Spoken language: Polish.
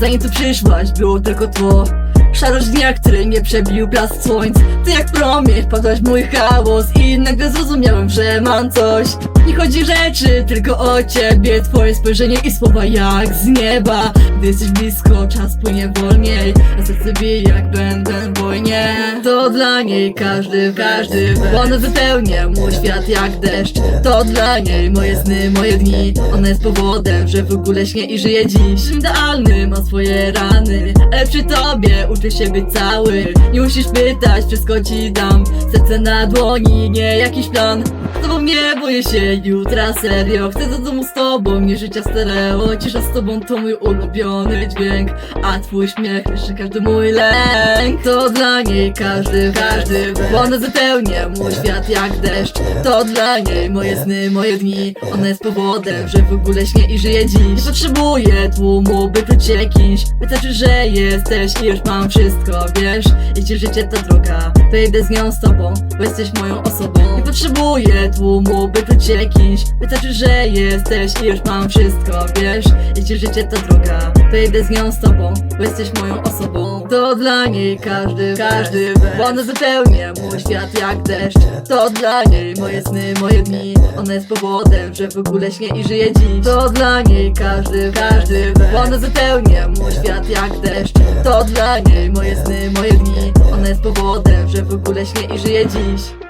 Zanim tu przyszłaś, było tylko tło. Szarość dnia, który mnie przebił blask słońc. Ty jak promień wpadłaś mój chaos. I nagle zrozumiałem, że mam coś Nie chodzi rzeczy, tylko o ciebie. Twoje spojrzenie i słowa jak z nieba. Gdy jesteś blisko, czas płynie wolniej. A serce bije jak będę w wojnie. To dla niej każdy, każdy Ona wypełnia mój świat jak deszcz. To dla niej moje sny, moje dni. Ona jest powodem, że w ogóle śnię i żyję dziś. Idealny, ma swoje rany Ale przy tobie uczę się być cały. Nie musisz pytać, wszystko ci dam. Serce na dłoni, nie jakiś plan tobą nie boję się jutra, serio. Chcę do domu z tobą, nie życia stereo Cisza z tobą to mój ulubiony dźwięk. A twój śmiech jeszcze każdy mój lęk. To dla niej każdy, każdy Bo ona zapełnia mój świat jak deszcz. To dla niej moje sny, moje dni. Ona jest powodem, że w ogóle śnię i żyję dziś. Nie potrzebuję tłumu, by czuć się kimś. Wystarczy, że jesteś i już mam wszystko, wiesz? Jeśli życie to droga, to idę z nią z tobą Bo jesteś moją osobą. Nie potrzebuję tłumu, by czuć się kimś Wystarczy, że jesteś i już mam wszystko, wiesz? Jeśli życie to droga, to idę z nią z tobą Bo jesteś moją osobą. To dla niej każdy, każdy Bo ona zapełnia mój świat jak deszcz. To dla niej moje sny, moje dni. Ona jest powodem, że w ogóle śnię i żyję dziś. To dla niej każdy, każdy Bo ona zapełnia mój świat jak deszcz. To dla niej moje sny, moje dni. Ona jest powodem, że w ogóle śnię i żyję dziś